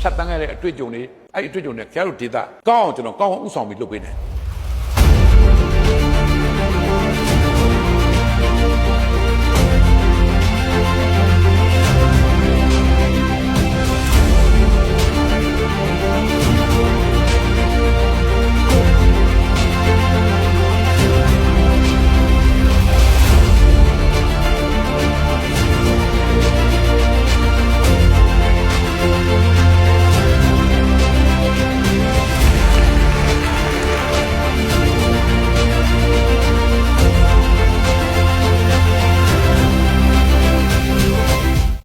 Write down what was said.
ဖြတ်တန်းခဲ့တဲ့အတွေ့အကြုံတွေအဲ့ဒီအတွေ့အကြုံတွေခင်ဗျားတို့ဒေတာကောင်းအောင်ကျွန်တော်ကောင်းအောင်ဥဆောင်ပြီးလုပ်ပေးတယ်